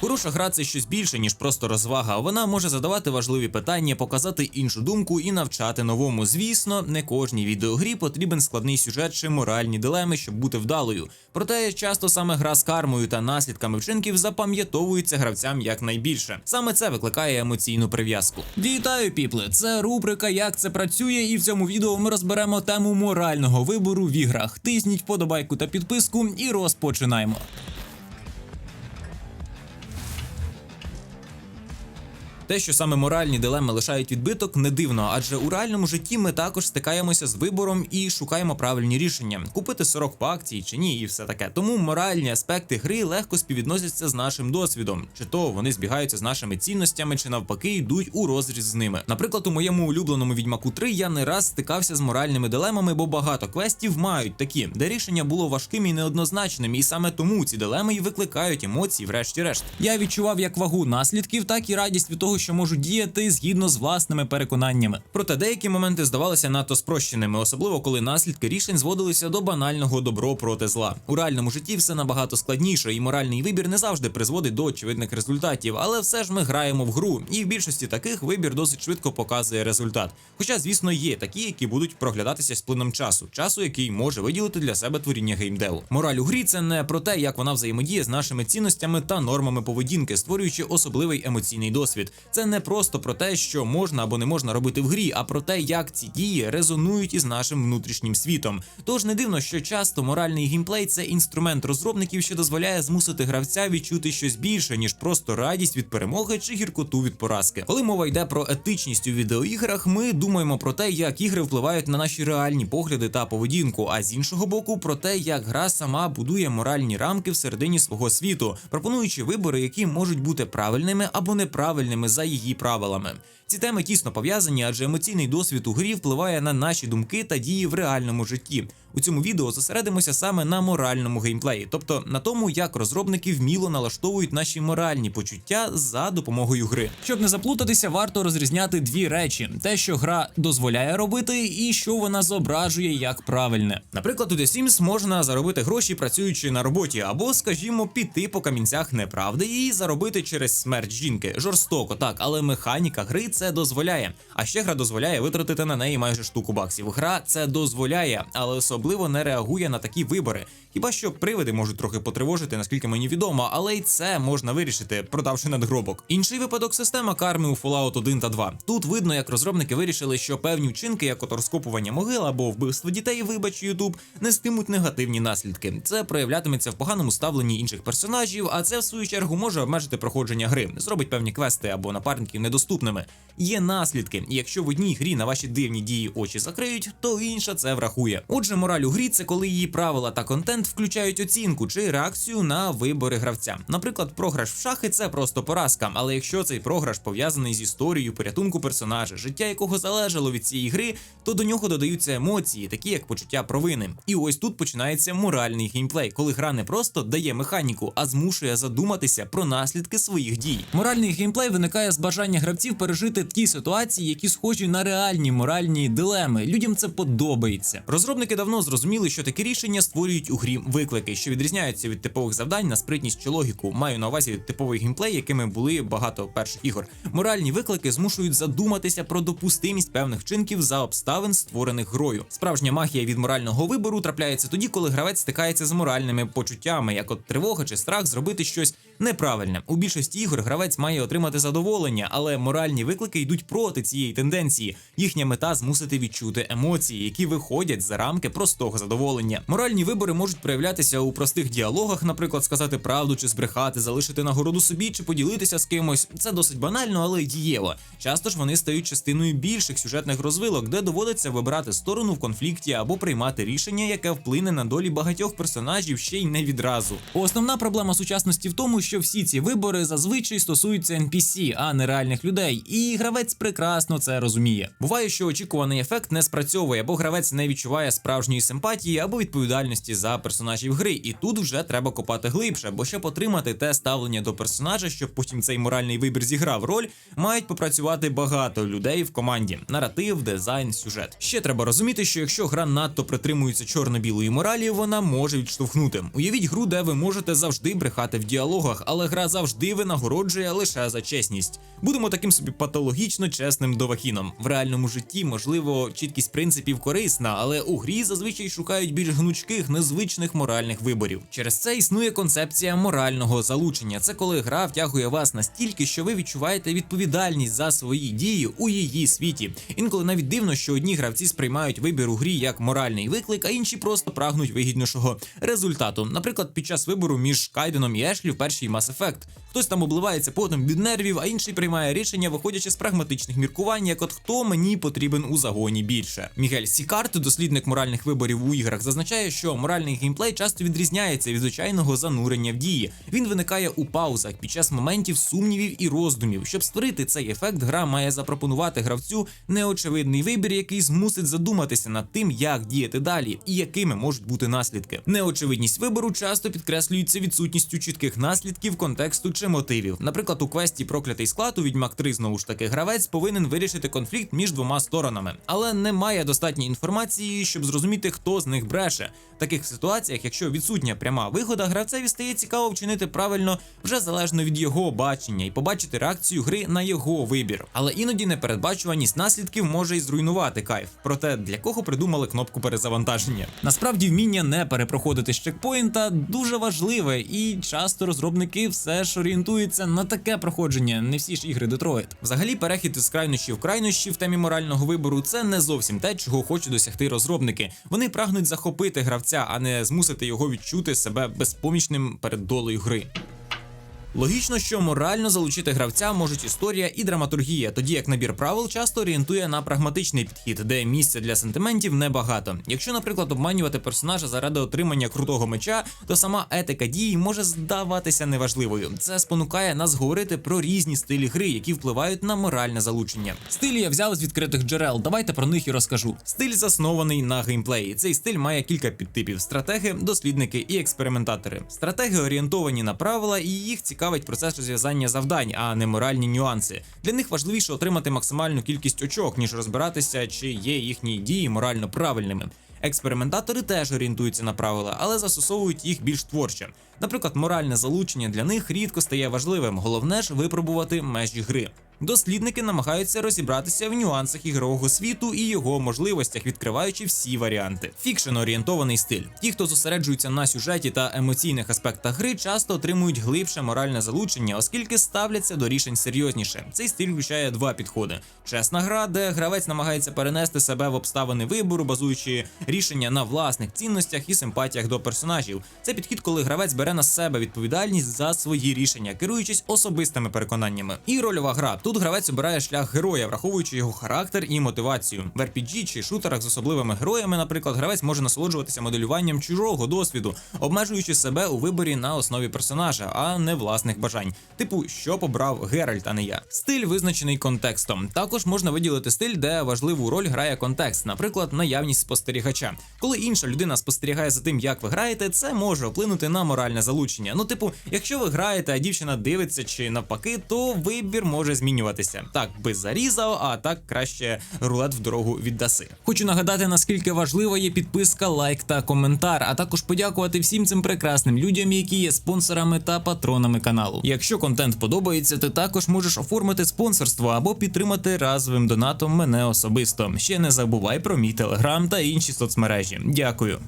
Хороша гра це щось більше, ніж просто розвага. Вона може задавати важливі питання, показати іншу думку і навчати новому. Звісно, не кожній відеогрі потрібен складний сюжет чи моральні дилеми, щоб бути вдалою. Проте часто саме гра з кармою та наслідками вчинків запам'ятовується гравцям якнайбільше. Саме це викликає емоційну прив'язку. Вітаю, піпли! Це рубрика Як це працює, і в цьому відео ми розберемо тему морального вибору в іграх. Тисніть вподобайку та підписку і розпочинаємо. Те, що саме моральні дилеми лишають відбиток, не дивно, адже у реальному житті ми також стикаємося з вибором і шукаємо правильні рішення: купити 40 по акції чи ні, і все таке. Тому моральні аспекти гри легко співвідносяться з нашим досвідом, чи то вони збігаються з нашими цінностями, чи навпаки йдуть у розріз з ними. Наприклад, у моєму улюбленому відьмаку 3 я не раз стикався з моральними дилемами, бо багато квестів мають такі, де рішення було важким і неоднозначним, і саме тому ці дилеми і викликають емоції, врешті-решт. Я відчував як вагу наслідків, так і радість від того, що можу діяти згідно з власними переконаннями. Проте деякі моменти здавалися надто спрощеними, особливо коли наслідки рішень зводилися до банального добро проти зла. У реальному житті все набагато складніше, і моральний вибір не завжди призводить до очевидних результатів, але все ж ми граємо в гру, і в більшості таких вибір досить швидко показує результат. Хоча, звісно, є такі, які будуть проглядатися з плином часу, часу, який може виділити для себе творіння геймдеву. Мораль у грі це не про те, як вона взаємодіє з нашими цінностями та нормами поведінки, створюючи особливий емоційний досвід. Це не просто про те, що можна або не можна робити в грі, а про те, як ці дії резонують із нашим внутрішнім світом. Тож не дивно, що часто моральний геймплей це інструмент розробників, що дозволяє змусити гравця відчути щось більше, ніж просто радість від перемоги чи гіркоту від поразки. Коли мова йде про етичність у відеоіграх, ми думаємо про те, як ігри впливають на наші реальні погляди та поведінку. А з іншого боку, про те, як гра сама будує моральні рамки всередині свого світу, пропонуючи вибори, які можуть бути правильними або неправильними за її правилами. Ці теми тісно пов'язані, адже емоційний досвід у грі впливає на наші думки та дії в реальному житті. У цьому відео зосередимося саме на моральному геймплеї, тобто на тому, як розробники вміло налаштовують наші моральні почуття за допомогою гри. Щоб не заплутатися, варто розрізняти дві речі: те, що гра дозволяє робити, і що вона зображує як правильне. Наприклад, у The Sims можна заробити гроші, працюючи на роботі, або, скажімо, піти по камінцях неправди і заробити через смерть жінки. Жорстоко, так, але механіка гри це дозволяє. А ще гра дозволяє витратити на неї майже штуку баксів. Гра це дозволяє, але особливо не реагує на такі вибори. Хіба що привиди можуть трохи потривожити, наскільки мені відомо, але й це можна вирішити, продавши надгробок. Інший випадок система карми у Fallout 1 та 2. Тут видно, як розробники вирішили, що певні вчинки, як от розкопування могил або вбивство дітей, вибач Ютуб, нестимуть негативні наслідки. Це проявлятиметься в поганому ставленні інших персонажів, а це в свою чергу може обмежити проходження гри, зробить певні квести або напарників недоступними. Є наслідки, якщо в одній грі на ваші дивні дії очі закриють, то інша це врахує. Отже, мораль у грі це коли її правила та контент включають оцінку чи реакцію на вибори гравця. Наприклад, програш в шахи це просто поразка. Але якщо цей програш пов'язаний з історією порятунку персонажа, життя якого залежало від цієї гри, то до нього додаються емоції, такі як почуття провини. І ось тут починається моральний геймплей, коли гра не просто дає механіку, а змушує задуматися про наслідки своїх дій. Моральний геймплей виникає з бажання гравців пережити ті ситуації, які схожі на реальні моральні дилеми. Людям це подобається. Розробники давно зрозуміли, що такі рішення створюють у грі виклики, що відрізняються від типових завдань на спритність чи логіку. Маю на увазі типовий геймплей, якими були багато перших ігор. Моральні виклики змушують задуматися про допустимість певних вчинків за обставин, створених грою. Справжня магія від морального вибору трапляється тоді, коли гравець стикається з моральними почуттями, як от тривога чи страх зробити щось неправильне. У більшості ігор гравець має отримати задоволення, але моральні виклики йдуть проти цієї тенденції. Їхня мета змусити відчути емоції, які виходять за рамки простого задоволення. Моральні вибори можуть проявлятися у простих діалогах, наприклад, сказати правду чи збрехати, залишити нагороду собі чи поділитися з кимось. Це досить банально, але дієво. Часто ж вони стають частиною більших сюжетних розвилок, де доводиться вибирати сторону в конфлікті або приймати рішення, яке вплине на долі багатьох персонажів ще й не відразу. Основна проблема сучасності в тому, що всі ці вибори зазвичай стосуються NPC, а не реальних людей, і гравець прекрасно це розуміє. Буває, що очікуваний ефект не спрацьовує, або гравець не відчуває справжньої симпатії або відповідальності за персонажів гри, і тут вже треба копати глибше, бо щоб отримати те ставлення до персонажа, щоб потім цей моральний вибір зіграв роль, мають попрацювати багато людей в команді: наратив, дизайн, сюжет. Ще треба розуміти, що якщо гра надто притримується чорно-білої моралі, вона може відштовхнути. Уявіть гру, де ви можете завжди брехати в діалогах, умовах, але гра завжди винагороджує лише за чесність. Будемо таким собі патологічно чесним довахіном. В реальному житті, можливо, чіткість принципів корисна, але у грі зазвичай шукають більш гнучких, незвичних моральних виборів. Через це існує концепція морального залучення. Це коли гра втягує вас настільки, що ви відчуваєте відповідальність за свої дії у її світі. Інколи навіть дивно, що одні гравці сприймають вибір у грі як моральний виклик, а інші просто прагнуть вигіднішого результату. Наприклад, під час вибору між Кайденом і Ешлі в першій Mass Effect. Хтось там обливається потом від нервів, а інший приймає рішення, виходячи з прагматичних міркувань, як от хто мені потрібен у загоні більше. Мігель Сікарт, дослідник моральних виборів у іграх, зазначає, що моральний геймплей часто відрізняється від звичайного занурення в дії. Він виникає у паузах під час моментів сумнівів і роздумів. Щоб створити цей ефект, гра має запропонувати гравцю неочевидний вибір, який змусить задуматися над тим, як діяти далі і якими можуть бути наслідки. Неочевидність вибору часто підкреслюється відсутністю чітких наслідків, контексту чи мотивів. Наприклад, у квесті проклятий склад у відьмак 3 знову ж таки гравець повинен вирішити конфлікт між двома сторонами, але немає достатньої інформації, щоб зрозуміти, хто з них бреше. В таких ситуаціях, якщо відсутня пряма вигода, гравцеві стає цікаво вчинити правильно вже залежно від його бачення і побачити реакцію гри на його вибір. Але іноді непередбачуваність наслідків може і зруйнувати кайф. Проте для кого придумали кнопку перезавантаження? Насправді вміння не перепроходити з чекпоінта дуже важливе, і часто розробники все ж орієнтуються на таке проходження. Не всі ж ігри Детройт. Взагалі, перехід із крайнощів в крайнощі в темі морального вибору це не зовсім те, чого хочуть досягти розробники. Вони прагнуть захопити гравця, а не змусити його відчути себе безпомічним перед долею гри. Логічно, що морально залучити гравця можуть історія і драматургія, тоді як набір правил часто орієнтує на прагматичний підхід, де місця для сентиментів небагато. Якщо, наприклад, обманювати персонажа заради отримання крутого меча, то сама етика дії може здаватися неважливою. Це спонукає нас говорити про різні стилі гри, які впливають на моральне залучення. Стилі я взяв з відкритих джерел. Давайте про них і розкажу. Стиль заснований на геймплеї. Цей стиль має кілька підтипів: стратеги, дослідники і експериментатори. Стратеги орієнтовані на правила, і їх цікавить процес розв'язання завдань, а не моральні нюанси. Для них важливіше отримати максимальну кількість очок, ніж розбиратися, чи є їхні дії морально правильними. Експериментатори теж орієнтуються на правила, але застосовують їх більш творче. Наприклад, моральне залучення для них рідко стає важливим. Головне ж випробувати межі гри. Дослідники намагаються розібратися в нюансах ігрового світу і його можливостях, відкриваючи всі варіанти. Фікшн орієнтований стиль. Ті, хто зосереджується на сюжеті та емоційних аспектах гри, часто отримують глибше моральне залучення, оскільки ставляться до рішень серйозніше. Цей стиль включає два підходи: чесна гра, де гравець намагається перенести себе в обставини вибору, базуючи рішення на власних цінностях і симпатіях до персонажів. Це підхід, коли гравець бере на себе відповідальність за свої рішення, керуючись особистими переконаннями. І рольова гра. Тут гравець обирає шлях героя, враховуючи його характер і мотивацію. В RPG чи шутерах з особливими героями, наприклад, гравець може насолоджуватися моделюванням чужого досвіду, обмежуючи себе у виборі на основі персонажа, а не власних бажань. Типу, що побрав Геральт, а не я. Стиль визначений контекстом. Також можна виділити стиль, де важливу роль грає контекст, наприклад, наявність спостерігача. Коли інша людина спостерігає за тим, як ви граєте, це може вплинути на моральне залучення. Ну, типу, якщо ви граєте, а дівчина дивиться чи навпаки, то вибір може змінюватися. Так би зарізав, а так краще рулет в дорогу віддаси. Хочу нагадати, наскільки важлива є підписка, лайк та коментар, а також подякувати всім цим прекрасним людям, які є спонсорами та патронами каналу. Якщо контент подобається, ти також можеш оформити спонсорство або підтримати разовим донатом мене особисто. Ще не забувай про мій телеграм та інші соцмережі. Дякую.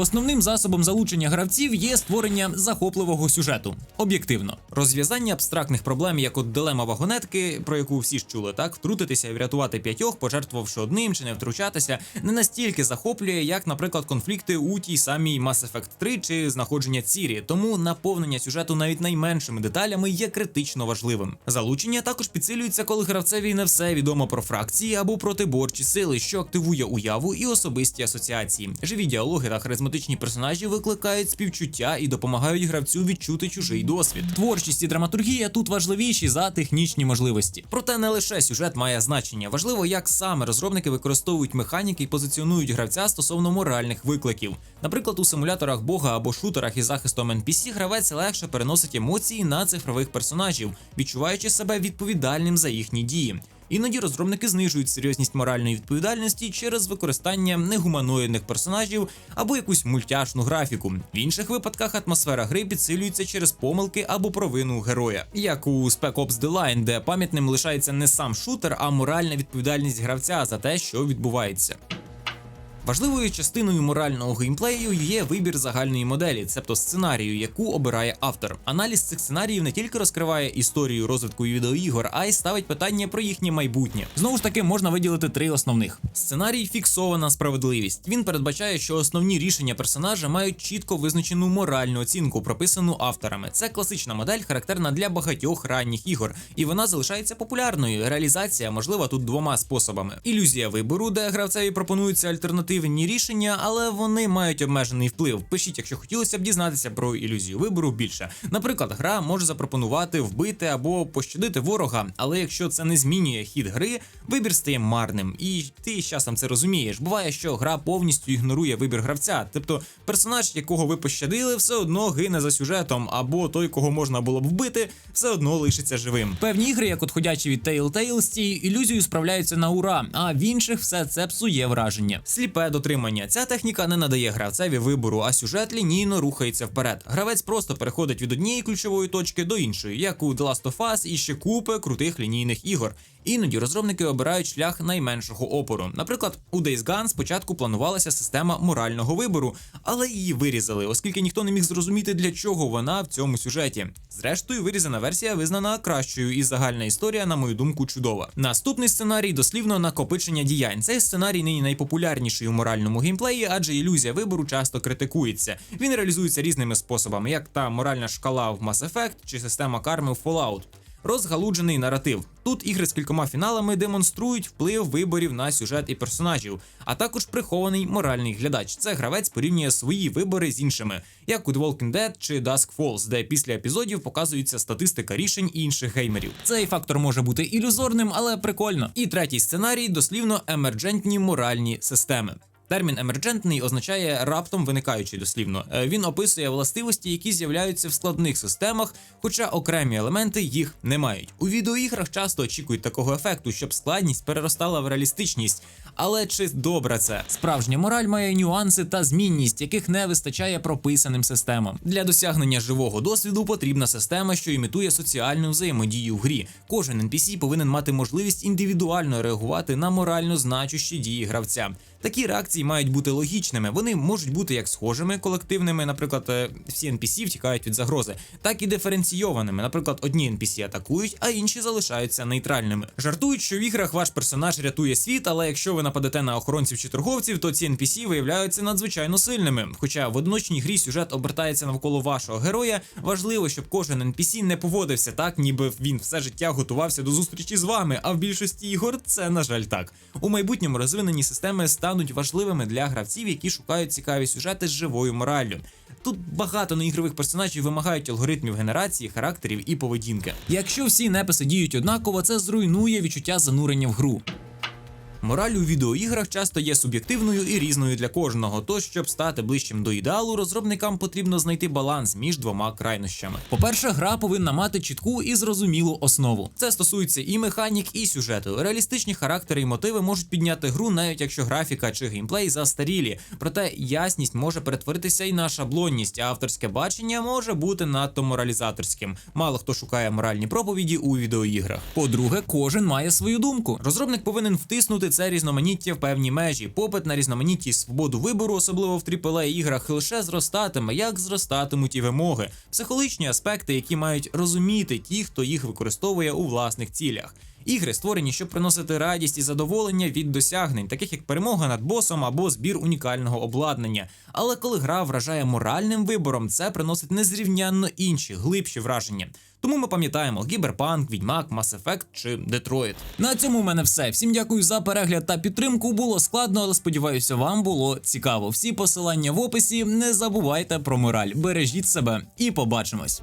Основним засобом залучення гравців є створення захопливого сюжету. Об'єктивно, розв'язання абстрактних проблем, як от дилема вагонетки, про яку всі ж чули, так втрутитися і врятувати п'ятьох, пожертвувавши одним чи не втручатися, не настільки захоплює, як, наприклад, конфлікти у тій самій Mass Effect 3 чи знаходження Цірі. Тому наповнення сюжету навіть найменшими деталями є критично важливим. Залучення також підсилюється, коли гравцеві не все відомо про фракції або протиборчі сили, що активує уяву і особисті асоціації. Живі діалоги та харизматичні персонажі викликають співчуття і допомагають гравцю відчути чужий досвід. Творчість і драматургія тут важливіші за технічні можливості. Проте не лише сюжет має значення. Важливо, як саме розробники використовують механіки і позиціонують гравця стосовно моральних викликів. Наприклад, у симуляторах бога або шутерах із захистом NPC гравець легше переносить емоції на цифрових персонажів, відчуваючи себе відповідальним за їхні дії. Іноді розробники знижують серйозність моральної відповідальності через використання негуманоїдних персонажів або якусь мультяшну графіку. В інших випадках атмосфера гри підсилюється через помилки або провину героя, як у Spec Ops The Line, де пам'ятним лишається не сам шутер, а моральна відповідальність гравця за те, що відбувається. Важливою частиною морального геймплею є вибір загальної моделі, тобто сценарію, яку обирає автор. Аналіз цих сценаріїв не тільки розкриває історію розвитку відеоігор, а й ставить питання про їхнє майбутнє. Знову ж таки, можна виділити три основних: сценарій фіксована справедливість. Він передбачає, що основні рішення персонажа мають чітко визначену моральну оцінку, прописану авторами. Це класична модель, характерна для багатьох ранніх ігор, і вона залишається популярною. Реалізація можлива тут двома способами: ілюзія вибору, де гравцеві пропонуються альтернативні рішення, але вони мають обмежений вплив. Пишіть, якщо хотілося б дізнатися про ілюзію вибору більше. Наприклад, гра може запропонувати вбити або пощадити ворога, але якщо це не змінює хід гри, вибір стає марним. І ти з часом це розумієш. Буває, що гра повністю ігнорує вибір гравця, тобто персонаж, якого ви пощадили, все одно гине за сюжетом, або той, кого можна було б вбити, все одно лишиться живим. Певні ігри, як от ходячі від Telltale, з цією ілюзією справляються на ура, а в інших все це псує враження. Сліпе дотримання. Ця техніка не надає гравцеві вибору, а сюжет лінійно рухається вперед. Гравець просто переходить від однієї ключової точки до іншої, як у The Last of Us і ще купи крутих лінійних ігор. Іноді розробники обирають шлях найменшого опору. Наприклад, у Days Gone спочатку планувалася система морального вибору, але її вирізали, оскільки ніхто не міг зрозуміти, для чого вона в цьому сюжеті. Зрештою, вирізана версія визнана кращою, і загальна історія, на мою думку, чудова. Наступний сценарій дослівно накопичення діянь. Цей сценарій нині найпопулярніший у моральному геймплеї, адже ілюзія вибору часто критикується. Він реалізується різними способами, як та моральна шкала в Mass Effect чи система карми в Fallout. Розгалуджений наратив. Тут ігри з кількома фіналами демонструють вплив виборів на сюжет і персонажів, а також прихований моральний глядач. Це гравець порівнює свої вибори з іншими, як у The Walking Dead чи Dusk Falls, де після епізодів показується статистика рішень інших геймерів. Цей фактор може бути ілюзорним, але прикольно. І третій сценарій дослівно емерджентні моральні системи. Термін емерджентний означає раптом виникаючий дослівно. Е, Він описує властивості, які з'являються в складних системах, хоча окремі елементи їх не мають. У відеоіграх часто очікують такого ефекту, щоб складність переростала в реалістичність. Але чи добре це? Справжня мораль має нюанси та змінність, яких не вистачає прописаним системам. Для досягнення живого досвіду потрібна система, що імітує соціальну взаємодію в грі. Кожен NPC повинен мати можливість індивідуально реагувати на морально значущі дії гравця. Такі реакції мають бути логічними. Вони можуть бути як схожими колективними, наприклад, е, всі NPC втікають від загрози, так і диференційованими. Наприклад, одні NPC атакують, а інші залишаються нейтральними. Жартують, що в іграх ваш персонаж рятує світ, але якщо ви нападете на охоронців чи торговців, то ці NPC виявляються надзвичайно сильними. Хоча в одиночній грі сюжет обертається навколо вашого героя, важливо, щоб кожен NPC не поводився так, ніби він все життя готувався до зустрічі з вами. А в більшості ігор це на жаль так. У майбутньому розвинені системи стануть важливими для гравців, які шукають цікаві сюжети з живою мораллю. Тут багато неігрових персонажів вимагають алгоритмів генерації, характерів і поведінки. Якщо всі неписи діють однаково, це зруйнує відчуття занурення в гру. Мораль у відеоіграх часто є суб'єктивною і різною для кожного. Тож, щоб стати ближчим до ідеалу, розробникам потрібно знайти баланс між двома крайнощами. По-перше, гра повинна мати чітку і зрозумілу основу. Це стосується і механік, і сюжету. Реалістичні характери і мотиви можуть підняти гру, навіть якщо графіка чи геймплей застарілі. Проте ясність може перетворитися і на шаблонність, а авторське бачення може бути надто моралізаторським. Мало хто шукає моральні проповіді у відеоіграх. По-друге, кожен має свою думку. Розробник повинен втиснути це різноманіття в певні межі. Попит на різноманітність свободу вибору, особливо в AAA іграх, лише зростатиме, як зростатимуть і вимоги, психологічні аспекти, які мають розуміти ті, хто їх використовує у власних цілях. Ігри створені, щоб приносити радість і задоволення від досягнень, таких як перемога над босом або збір унікального обладнання. Але коли гра вражає моральним вибором, це приносить незрівнянно інші, глибші враження. Тому ми пам'ятаємо Кіберпанк, Відьмак, Mass Effect чи Детройт. На цьому в мене все. Всім дякую за перегляд та підтримку. Було складно, але сподіваюся, вам було цікаво. Всі посилання в описі. Не забувайте про мораль. Бережіть себе і побачимось.